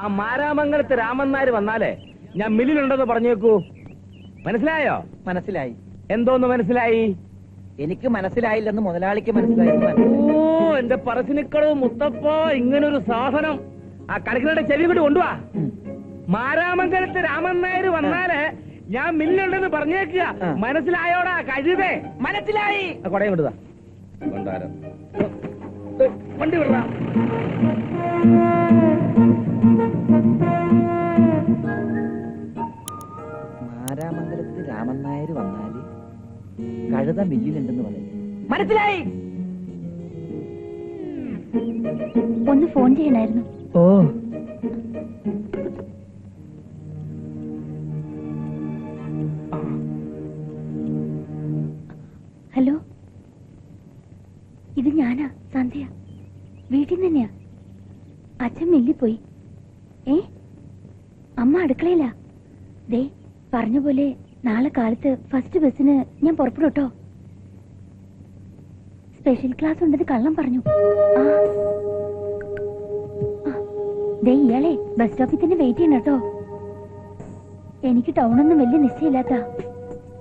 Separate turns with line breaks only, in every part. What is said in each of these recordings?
ആ മാരാമംഗലത്ത് രാമന്നാര് വന്നാലേ ഞാൻ മില്ലിലുണ്ടെന്ന് പറഞ്ഞേക്കൂ. മനസ്സിലായോ?
മനസ്സിലായി.
എന്തോന്ന് മനസ്സിലായി?
എനിക്ക് മനസ്സിലായില്ലെന്ന് മുതലാളിക്ക് മനസ്സിലായി
ഓ എന്റെ പറശ്ശിനിക്കളവ് മുത്തപ്പോ ഇങ്ങനൊരു സാധനം. ആ കണക്കിനുടെ ചെവി കൂടി കൊണ്ടുവാ. മാരാമംഗലത്ത് രാമൻ നായർ വന്നാൽ ഞാൻ മില്ലുണ്ടെന്ന് പറഞ്ഞേക്കുക. മനസ്സിലായോടാ കഴിവേ
മനസ്സിലായി.
ആ കൊടയും കൊണ്ടുവാ. കൊണ്ടാരം വണ്ടി വിടാം
മാരാമംഗലത്ത് രാമൻ നായർ വന്നാൽ കഴുത മില്ലിലുണ്ടെന്ന് പറയും. മനസ്സിലായി?
ഒന്ന് ഫോൺ ചെയ്യണായിരുന്നു.
ഓ.
ഹലോ? ഇത് ഞാനാ സന്ധ്യ. വീട്ടിൽ തന്നെയാ. അച്ഛൻ മില്ലിപ്പോയി. ഏ? അമ്മ അടുക്കളയില്ല ദേ പറഞ്ഞ പോലെ നാളെ കാലത്ത് ഫസ്റ്റ് ബസ്സിന് ഞാൻ പുറപ്പെടും കേട്ടോ സ്പെഷ്യൽ ക്ലാസ് ഉണ്ടെന്ന് കള്ളം പറഞ്ഞു. ദേ ഇയാളെ ബസ് സ്റ്റോപ്പിൽ തന്നെ വെയിറ്റ് ചെയ്യണം കേട്ടോ. എനിക്ക് ടൗണൊന്നും വലിയ നിശ്ചയമില്ലാത്ത.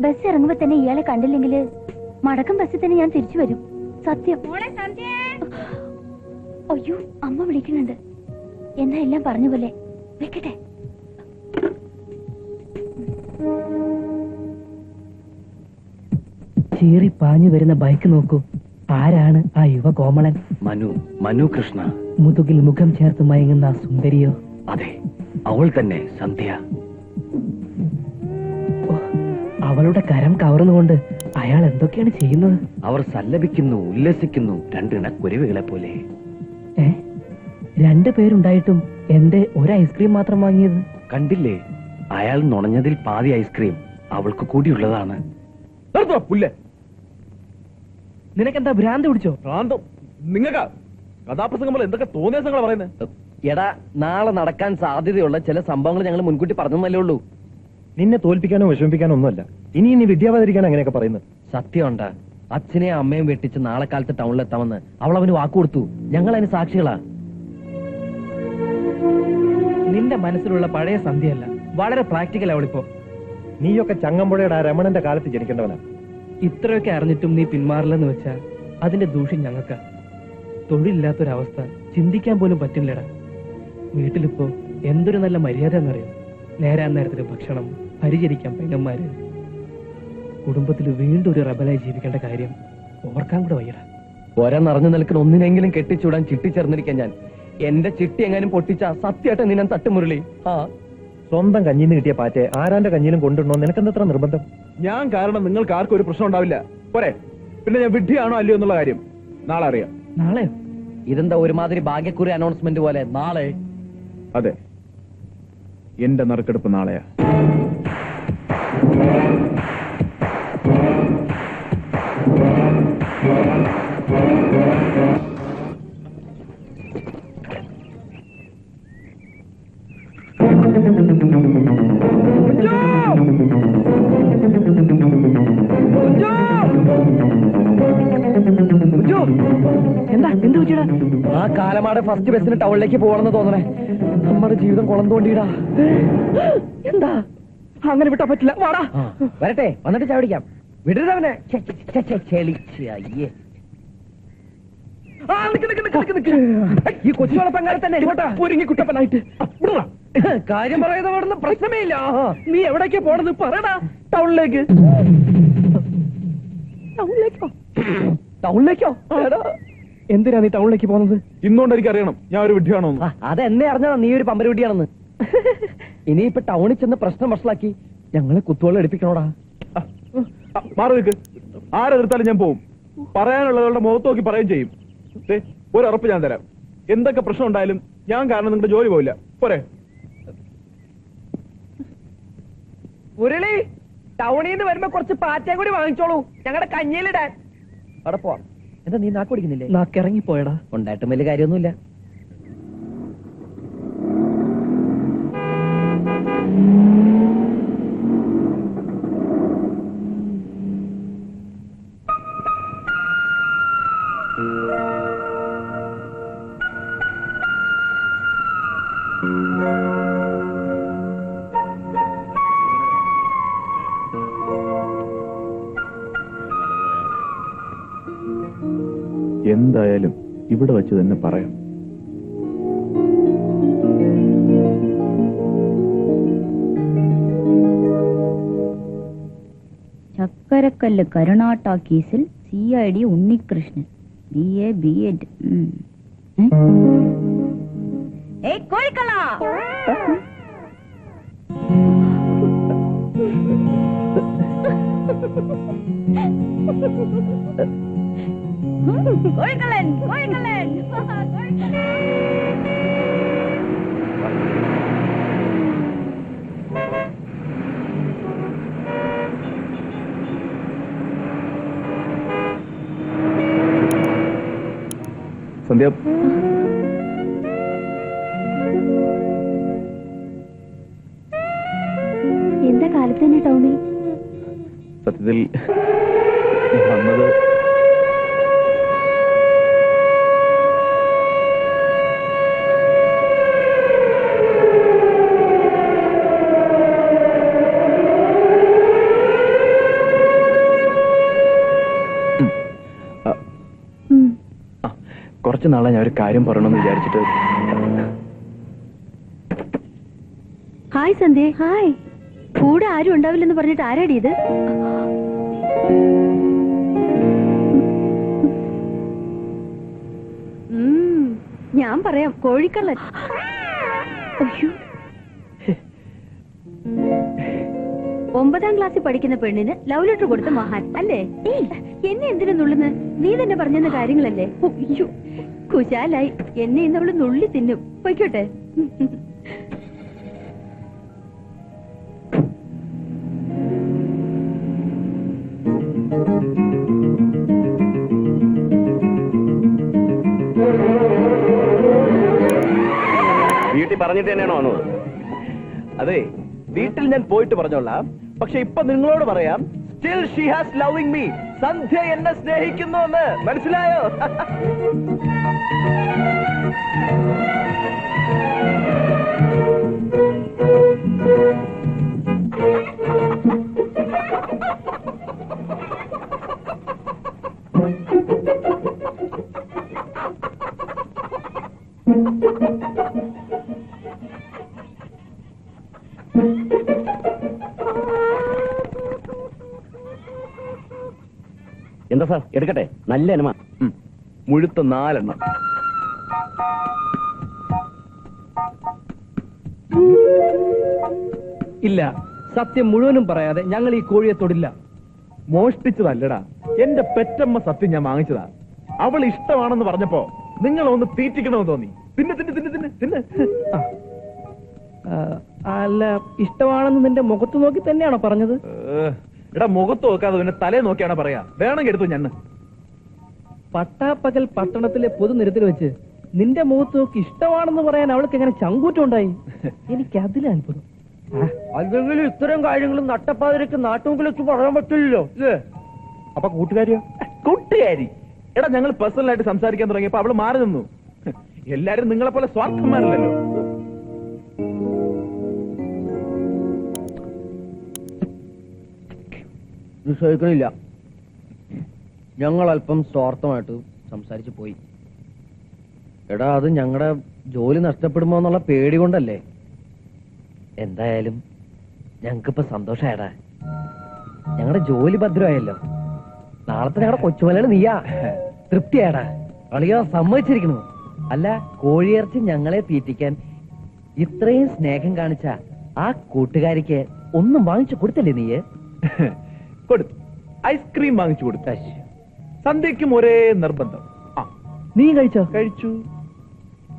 ബസ് ഇറങ്ങുമ്പോ തന്നെ ഇയാളെ കണ്ടില്ലെങ്കിൽ മടക്കം ബസ്സിൽ തന്നെ ഞാൻ തിരിച്ചു വരും. സത്യം. അയ്യോ അമ്മ വിളിക്കുന്നുണ്ട്. എന്നാ എല്ലാം പറഞ്ഞു പോലെ. വെക്കട്ടെ.
ചീറി പാഞ്ഞു വരുന്ന ബൈക്ക് നോക്കൂ. ആരാണ് ആ യുവ കോമളൻ?
മനു മനു കൃഷ്ണ.
മുതുകിൽ മുഖം ചേർത്ത് മയങ്ങുന്ന സുന്ദരിയോ?
അതെ അവൾ തന്നെ സന്ധ്യ.
അവളുടെ കരം കവർന്നുകൊണ്ട് അയാൾ എന്തൊക്കെയാണ് ചെയ്യുന്നത്?
അവർ സല്ലപിക്കുന്നു ഉല്ലസിക്കുന്നു രണ്ടിണ കുരുവികളെ പോലെ
രണ്ടു പേരുണ്ടായിട്ടും എന്റെ ഒരു ഐസ്ക്രീം മാത്രം വാങ്ങിയത്.
കണ്ടില്ലേ? അയാൾ നുണഞ്ഞതിൽ പാതി ഐസ്ക്രീം അവൾക്ക് കൂടിയുള്ളതാണ്.
നിനക്കെന്താ ഭ്രാന്ത് പിടിച്ചോ?
ഭ്രാന്തം. നിങ്ങൾക്കാ കഥാപ്രസംഗം പോലെ എന്തൊക്കെ തോന്നിയ പറയുന്നത്
എടാ നാളെ നടക്കാൻ സാധ്യതയുള്ള ചില സംഭവങ്ങൾ ഞങ്ങൾ മുൻകൂട്ടി പറഞ്ഞതല്ലേ ഉള്ളൂ.
നിന്നെ തോൽപ്പിക്കാനോ വിഷമിപ്പിക്കാനോ ഒന്നുമല്ല. ഇനി ഇനി വിദ്യാവതരിക്കാൻ അങ്ങനെയൊക്കെ പറയുന്നത്.
സത്യമുണ്ടാ. അച്ഛനെയും അമ്മയും വെട്ടിച്ച് നാളെ കാലത്ത് ടൗണിലെത്താമെന്ന് അവൾ അവന് വാക്കുകൊടുത്തു. ഞങ്ങൾ അതിന് സാക്ഷികളാ.
നിന്റെ മനസ്സിലുള്ള പഴയ സന്ധ്യയല്ല. വളരെ പ്രാക്ടിക്കൽ അവളിപ്പോ
നീയൊക്കെ ചങ്ങമ്പുഴയുടെ ആ രമണന്റെ കാലത്ത് ജനിക്കേണ്ടവനാ.
ഇത്രയൊക്കെ അറിഞ്ഞിട്ടും നീ പിന്മാറില്ലെന്ന് വെച്ചാൽ അതിന്റെ ദൂഷ്യം ഞങ്ങൾക്ക്. തൊഴിലില്ലാത്തൊരവസ്ഥ ചിന്തിക്കാൻ പോലും പറ്റില്ലടാ വീട്ടിലിപ്പോ എന്തൊരു നല്ല മര്യാദ എന്നറിയും നേരാൻ നേരത്തിന് ഭക്ഷണം പരിചരിക്കാൻ പെങ്ങന്മാര്. കുടുംബത്തിൽ വീണ്ടും ഒരു റബലായി ജീവിക്കേണ്ട കാര്യം ഓർക്കാൻ കൂടെ വയ്യടാ.
ഒര നിറഞ്ഞു നിൽക്കുന്ന ഒന്നിനെങ്കിലും കെട്ടിച്ചൂടാൻ ചിട്ടിച്ചേർന്നിരിക്കാൻ ഞാൻ എന്റെ ചിട്ടി എങ്ങാനും പൊട്ടിച്ച സത്യമായിട്ട് നിന്നെ തട്ടുമുരളി ആ.
സ്വന്തം കഞ്ഞിന്ന് കിട്ടിയ പാറ്റെ ആരാന്റെ കഞ്ഞിലും കൊണ്ടുണ്ടോ നിനക്കെന്തത്ര നിർബന്ധം? ഞാൻ കാരണം നിങ്ങൾക്ക് ആർക്കും ഒരു പ്രശ്നം ഉണ്ടാവില്ല. പോരെ. പിന്നെ ഞാൻ വിഡ്ഢിയാണോ അല്ലയോ എന്നുള്ള കാര്യം നാളെ അറിയാം.
നാളെ?
ഇതെന്താ ഒരുമാതിരി ഭാഗ്യക്കുറി അനൗൺസ്മെന്റ് പോലെ? നാളെ?
അതെ. എന്റെ നറുക്കെടുപ്പ് നാളെയാ.
എന്താ എന്ത് വെച്ചിടാ
ആ കാലമാടെ ഫസ്റ്റ് ബസ്സിന് ടൗണിലേക്ക് പോകണമെന്ന് തോന്നണേ നമ്മുടെ ജീവിതം കുളം തോണ്ടിയിടാ
എന്താ അങ്ങനെ വിട്ടാ പറ്റില്ല വാടാ
വരട്ടെ വന്നിട്ട് ചാടിക്കാം വിടരുതവനെ ചെളി. അയ്യേ.
ആ, നിക്ക്, നിക്ക്, നിക്ക്, നിക്ക്, നിക്ക്.
ഈ കൊച്ചുവള പെങ്ങാലെ തന്നെ
ഒരുങ്ങി കുട്ടപ്പനായിട്ട്.
കാര്യം പറയുന്ന പ്രശ്നമേ ഇല്ല.
നീ എവിടേക്കാ പോണത് പറയടാ ടൗണിലേക്ക്. ടൗണിലേക്കോ?
ടൗണിലേക്കോ?
എടാ, എന്തിനാ നീ ടൗണിലേക്ക് പോകുന്നത്
ഇന്നുകൊണ്ട് എനിക്ക് അറിയണം ഞാൻ ഒരു വിഡ്ഢിയാണോ
അതെന്നെ അറിഞ്ഞതാ നീ ഒരു പമ്പര വിഡ്ഢിയാണെന്ന്? ഇനിയിപ്പൊ ടൗണിൽ ചെന്ന് പ്രശ്നം വഷളാക്കി ഞങ്ങളെ കുത്തുവെള്ളം എടുപ്പിക്കണോടാ.
മാറി നിൽക്ക്. ആരെതിർത്താലും ഞാൻ പോവും. പറയാനുള്ളവരുടെ മുഖത്ത് നോക്കി പറയുകയും ചെയ്യും. ഒരു ഉറപ്പ് ഞാൻ തരാം. എന്തൊക്കെ പ്രശ്നം ഉണ്ടായാലും ഞാൻ കാരണം നിങ്ങളുടെ ജോലി പോവില്ല. പോരെ.
മുരളി ടൗണിൽ നിന്ന് വരുമ്പോ കുറച്ച് പാറ്റയും കൂടി വാങ്ങിച്ചോളൂ. ഞങ്ങളുടെ കഞ്ഞിയിലിടാൻ. അവിടെ പോവാം. എന്താ നീ നാക്ക് പിടിക്കുന്നില്ലേ?
നാക്കിറങ്ങിപ്പോയടാ.
ഉണ്ടായിട്ടും വലിയ കാര്യമൊന്നുമില്ല.
എന്തായാലും ഇവിടെ വച്ച് തന്നെ പറയാം.
ചക്കരക്കല്ല് കരുണാട്ട കേസിൽ C I D Unnikrishnan. B A B Ed കോഴിക്കള കോഴിക്കള്ളൻ കോഴിക്കള്ളൻ.
സന്ധ്യ.
എന്താ കാലത്ത് തന്നെ ടൗണിൽ
സത്യത്തിൽ വന്നത് കുറച്ച് നാളെ ഞാൻ ഒരു കാര്യം പറയണമെന്ന് വിചാരിച്ചിട്ട്.
ഹായ് സന്ധ്യ. ഹായ്. കൂടെ ആരും ഉണ്ടാവില്ലെന്ന് പറഞ്ഞിട്ട് ആരാടി ഇത്? ഉം, ഞാൻ പറയാം കോഴിക്കള്ളൻ. അയ്യോ. ഒമ്പതാം ക്ലാസ്സിൽ പഠിക്കുന്ന പെണ്ണിന് ലവ് ലെറ്റർ കൊടുത്ത മഹാൻ അല്ലേ? എന്നെ എന്തിനു നുള്ളുന്ന്? നീ തന്നെ പറഞ്ഞെന്ന കാര്യങ്ങളല്ലേ? കുശാലായി. എന്നെ ഇന്ന് അവൾ നുള്ളി തിന്നും. പൊയ്ക്കോട്ടെ.
വീട്ടിൽ പറഞ്ഞിട്ട് തന്നെയാണോ വന്നത്? അതെ വീട്ടിൽ ഞാൻ പോയിട്ട് പറഞ്ഞോളാം. പക്ഷെ ഇപ്പൊ നിങ്ങളോട് പറയാം still she has loving me Sandhya എന്നെ സ്നേഹിക്കുന്നു എന്ന്. മനസ്സിലായോ?
നല്ല അനുമ
മുഴുത്ത നാലെണ്ണം.
ഇല്ല സത്യം മുഴുവനും പറയാതെ ഞങ്ങൾ ഈ കോഴിയെ തൊടില്ല.
മോഷ്ടിച്ചതല്ലടാ. എന്റെ പെറ്റമ്മ സത്യം ഞാൻ വാങ്ങിച്ചതാ. അവൾ ഇഷ്ടമാണെന്ന് പറഞ്ഞപ്പോ നിങ്ങൾ ഒന്ന് തീറ്റിക്കണമെന്ന് തോന്നി. തിന്നെ തിന്നെ തിന്നെ തിന്നെ തിന്നെ.
ആ. ആ, അല്ല ഇഷ്ടമാണെന്ന് നിന്റെ മുഖത്ത് നോക്കി തന്നെയാണോ പറഞ്ഞത്?
ഇടാ എടാ മുഖത്ത് നോക്കാതെ പിന്നെ തലേ നോക്കിയാണോ പറയാ? വേണമെങ്കിൽ എടുത്തു ഞാൻ
പട്ടാപ്പകൽ പട്ടണത്തിലെ പൊതുനിരത്തിൽ വെച്ച് നിന്റെ മുഖത്ത് നോക്കി ഇഷ്ടമാണെന്ന് പറയാൻ അവൾക്ക് എങ്ങനെ ചങ്കൂറ്റുണ്ടായി എനിക്ക് അതിൽ അത്ഭുതം
അല്ലെങ്കിലും ഇത്തരം കാര്യങ്ങളും നട്ടപ്പാതിരക്ക് നാട്ടുമുക്കിൽ വെച്ച് പറയാൻ പറ്റില്ലല്ലോ
അപ്പൊ കൂട്ടുകാരിയോ? കൂട്ടുകാരി. എടാ ഞങ്ങൾ പേഴ്സണൽ ആയിട്ട് സംസാരിക്കാൻ തുടങ്ങിയപ്പോ അവൾ മാറി നിന്നു. എല്ലാരും നിങ്ങളെ പോലെ സ്വാർത്ഥന്മാരല്ലല്ലോ.
വിശ്വസിക്കണില്ല ഞങ്ങൾ അല്പം സ്വാർത്ഥമായിട്ട് സംസാരിച്ചു പോയി. എടാ അത് ഞങ്ങളുടെ ജോലി നഷ്ടപ്പെടുമോ എന്നുള്ള പേടി കൊണ്ടല്ലേ? എന്തായാലും ഞങ്ങൾക്കിപ്പോ സന്തോഷായടാ. ഞങ്ങളുടെ ജോലി ഭദ്രമായല്ലോ. നാളത്തെ ഞങ്ങളുടെ കൊച്ചുമലയാണ് നീയാ. തൃപ്തിയാടാ അളിയോ സമ്മതിച്ചിരിക്കുന്നു. അല്ല കോഴിയിറച്ചി ഞങ്ങളെ തീറ്റിക്കാൻ ഇത്രയും സ്നേഹം കാണിച്ച ആ കൂട്ടുകാരിക്ക് ഒന്നും വാങ്ങിച്ചു കൊടുത്തല്ലേ നീയെ?
കൊടുത്തു. ഐസ്ക്രീം വാങ്ങിച്ചു കൊടുത്തു. സന്ധ്യക്കും ഒരേ നിർബന്ധം. ആ
നീ കഴിച്ചോ?
കഴിച്ചു.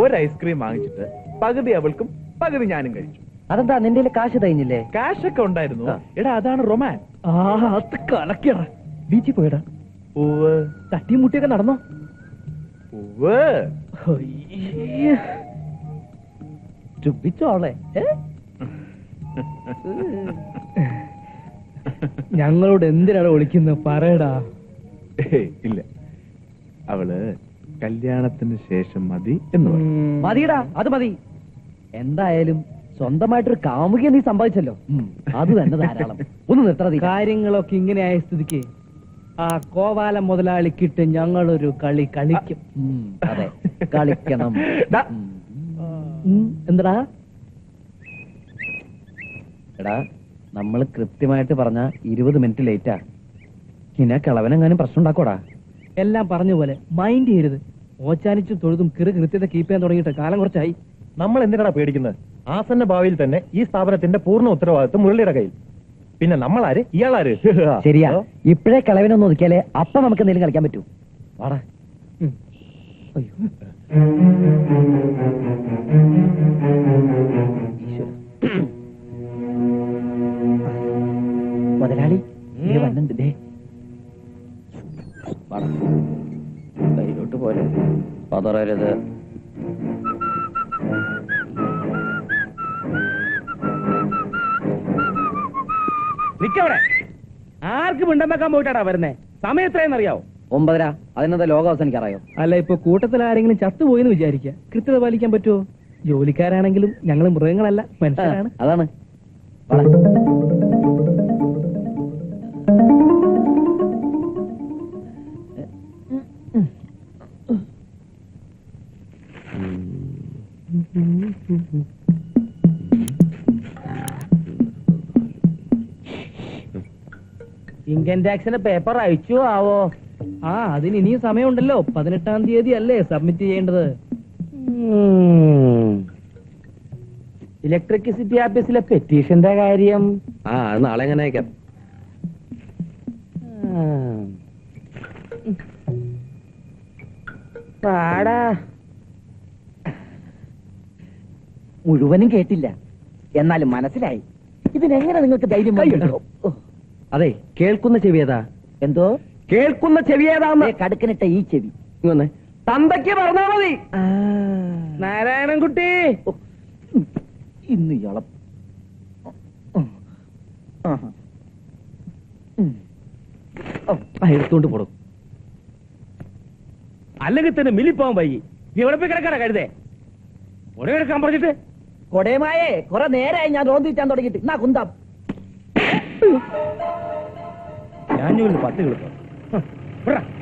ഒരു ഐസ്ക്രീം വാങ്ങിച്ചിട്ട് പകുതി അവൾക്കും പകുതി ഞാനും കഴിച്ചു.
അതെന്താ നിന്റെ കാശ് തയ്ഞ്ഞില്ലേ
കാശ് ഒക്കെ ഉണ്ടായിരുന്നു എടാ അതാണ് റൊമാൻ.
ആ അത് കലക്കിയടാ. ബീച്ചിൽ പോയടാ.
പൂവ്
തട്ടിയും മുട്ടിയൊക്കെ നടന്നോ? പൂവ്.
ചുബിച്ചോളെ
ഞങ്ങളോട് എന്തിനാണ് വിളിക്കുന്നത് പറയടാ.
ഇല്ല. അവൾ കല്യാണത്തിന് ശേഷം മതി എന്ന് പറഞ്ഞു.
മതിയടാ അത് മതി. എന്തായാലും സ്വന്തമായിട്ടൊരു കാമുകിയെ നീ സമ്പാദിച്ചല്ലോ. അത് തന്നെ ധാരാളം. ഒന്ന് നിർത്തണ
കാര്യങ്ങളൊക്കെ ഇങ്ങനെയായ സ്ഥിതിക്ക് ആ കോവാല മുതലാളിക്കിട്ട് ഞങ്ങളൊരു കളി കളിക്കും.
അതെ. കളിക്കണം.
എന്താടാ?
എടാ നമ്മൾ കൃത്യമായിട്ട് പറഞ്ഞ ഇരുപത് മിനിറ്റ് ലേറ്റാ. പിന്നെ കിളവനെങ്ങാനും പ്രശ്നം ഉണ്ടാക്കോടാ
എല്ലാം പറഞ്ഞ പോലെ മൈൻഡ് ചെയ്യരുത്. ഓച്ചാനിച്ചും തൊഴുതും കിറു കൃത്യത കീപ്പ് ചെയ്യാൻ തുടങ്ങിയിട്ട് കാലം കുറച്ചായി.
നമ്മൾ എന്തിനാണ് പേടിക്കുന്നത്? ആസന്ന ഭാവിയിൽ തന്നെ ഈ സ്ഥാപനത്തിന്റെ പൂർണ ഉത്തരവാദിത്വം മുരളിയുടെ കയ്യിൽ. പിന്നെ നമ്മളാര്? ഇയാളാര്?
ശരിയാ. ഇപ്പോഴേ കിളവനൊന്ന് ഒതുക്കിയാലേ അപ്പൊ നമുക്ക് എന്തെങ്കിലും കളിക്കാൻ പറ്റൂ. വാടാ. അയ്യോ. പതറരുത്
നിക്കവിടെ. ആർക്ക് മിണ്ടം വെക്കാൻ പോയിട്ടാടാ വരുന്നേ. സമയം എത്രയെന്നറിയാവോ
ഒമ്പതര. അതിനെന്താ അവസാനിക്ക് അവസാനിക്കാറായോ?
അല്ല ഇപ്പൊ കൂട്ടത്തിൽ ആരെങ്കിലും ചത്തുപോയെന്ന് വിചാരിക്കുക കൃത്യത പാലിക്കാൻ പറ്റുമോ ജോലിക്കാരാണെങ്കിലും ഞങ്ങൾ മൃഗങ്ങളല്ല മനുഷ്യരാണ്.
അതാണ്.
ഇൻകം ടാക്സിന് പേപ്പർ അയച്ചു ആവോ?
ആ അതിന് ഇനിയും സമയമുണ്ടല്ലോ. പതിനെട്ടാം തീയതി അല്ലേ സബ്മിറ്റ് ചെയ്യേണ്ടത്?
ഇലക്ട്രിസിറ്റി ഓഫീസിലെ പെറ്റീഷന്റെ കാര്യം.
ആ അത് നാളെ എങ്ങനെ അയക്കാം.
പാടാ.
മുഴുവനും കേട്ടില്ല. എന്നാലും മനസ്സിലായി. ഇതിനെങ്ങനെ നിങ്ങൾക്ക് ധൈര്യം വന്നു?
അതെ കേൾക്കുന്ന ചെവി ഏതാ?
എന്തോ?
കേൾക്കുന്ന ചെവി ഏതാന്ന്?
ദേ കടുക്കനിട്ട ഈ ചെവി.
തന്തയ്ക്ക് പറഞ്ഞാ മതി.
നാരായണൻ കുട്ടി. ഇന്ന്
ആ എടുത്തോണ്ട് പോടും.
അല്ലെങ്കിൽ തന്നെ മിലിപ്പോവാൻ വൈകി. നീ എവിടെ പോയി കിടക്കാടാ കഴുതേ? ഉടനെടുക്കാൻ പറഞ്ഞിട്ട്?
കൊടയമായേ കുറെ നേരായി ഞാൻ റോന്തിച്ചാൻ തുടങ്ങിയിട്ട്. എന്നാ കുന്തം.
ഞാൻ പത്ത് കിളിപ്പോ.